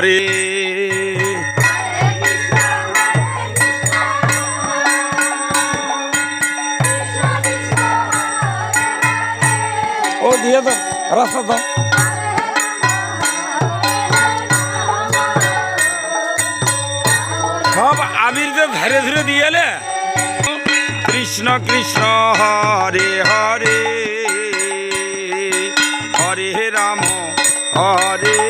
হরে ও দিয়ে দাও রাস্তা দাও। সব আবির যে ধীরে ধীরে দিয়ে এলে। কৃষ্ণ কৃষ্ণ হরে হরে। হরে রাম হরে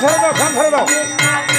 খান ধরে দাও খান ধরে দাও হরে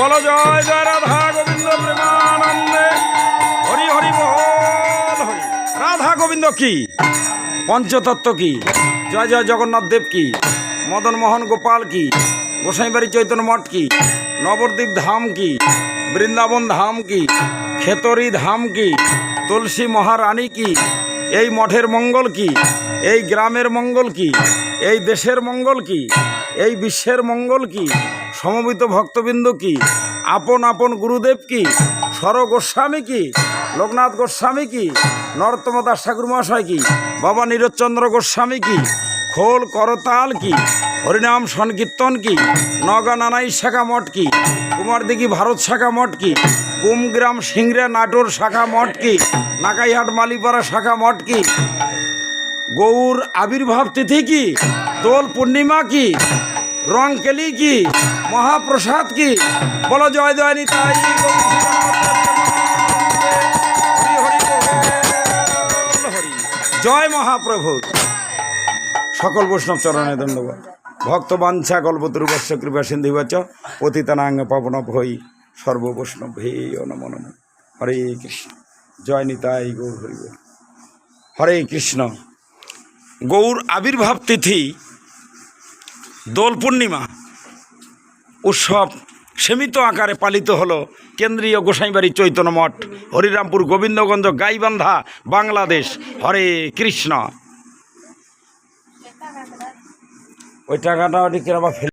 বলো জয় জয় রাধা গোবিন্দ প্রেমানন্দে। হরি হরি বল, হরি। রাধা গোবিন্দ কি? পঞ্চতত্ত্ব কি? জয় জয় জগন্নাথ দেব কি? মদন মোহন গোপাল কি? গোসাইবাড়ি চৈতন্য মঠ কি? নবদ্বীপ ধাম কি? বৃন্দাবন ধাম কি? খেতরি ধাম কি? তুলসী মহারানী কি? এই মঠের মঙ্গল কি? এই গ্রামের মঙ্গল কি? এই দেশের মঙ্গল কি? এই বিশ্বের মঙ্গল কি? সমবেত ভক্তবৃন্দ কি? আপন আপন গুরুদেব কি? সর গোস্বামী কি? লোকনাথ গোস্বামী কি? নরোত্তম দাস ঠাকুর মহাশয় কি? বাবা নীরজচন্দ্র গোস্বামী কি? খোল করতাল কি? হরিনাম সংকীর্তন কি? নগা নানাই শাখা মঠ কি? কুমারদিঘি ভারত শাখা মঠ কি? কুমগ্রাম সিংড়া নাটোর শাখা মঠ কি? নাকাইহাট মালিপাড়া শাখা মঠ কি? গৌর আবির্ভাব তিথি কি? দোল পূর্ণিমা কি? রংকেলি কি? মহাপ্রসাদ কি? বলো জয় দয়ানি তাই। জয় মহাপ্রভু। সকল বৈষ্ণব চরণে ধন্যবাদ। ভক্ত বাঞ্ছা কল্পতরুবশ্য কৃপা সিন্ধুবাচ পতিতানাঙ্গ পাবন ভই সর্ব বৈষ্ণব হে নম নম। হরে কৃষ্ণ। জয় নিতাই গৌর হরি। হরে কৃষ্ণ। গৌর আবির্ভাব তিথি দোল পূর্ণিমা। উৎসব সীমিত আকারে পালিত হলো কেন্দ্রীয় গোসাইবাড়ি চৈতন্য মঠ, হরিরামপুর গোবিন্দগঞ্জ গাইবান্ধা, বাংলাদেশ। হরে কৃষ্ণ। ওই টাকাটা ওটি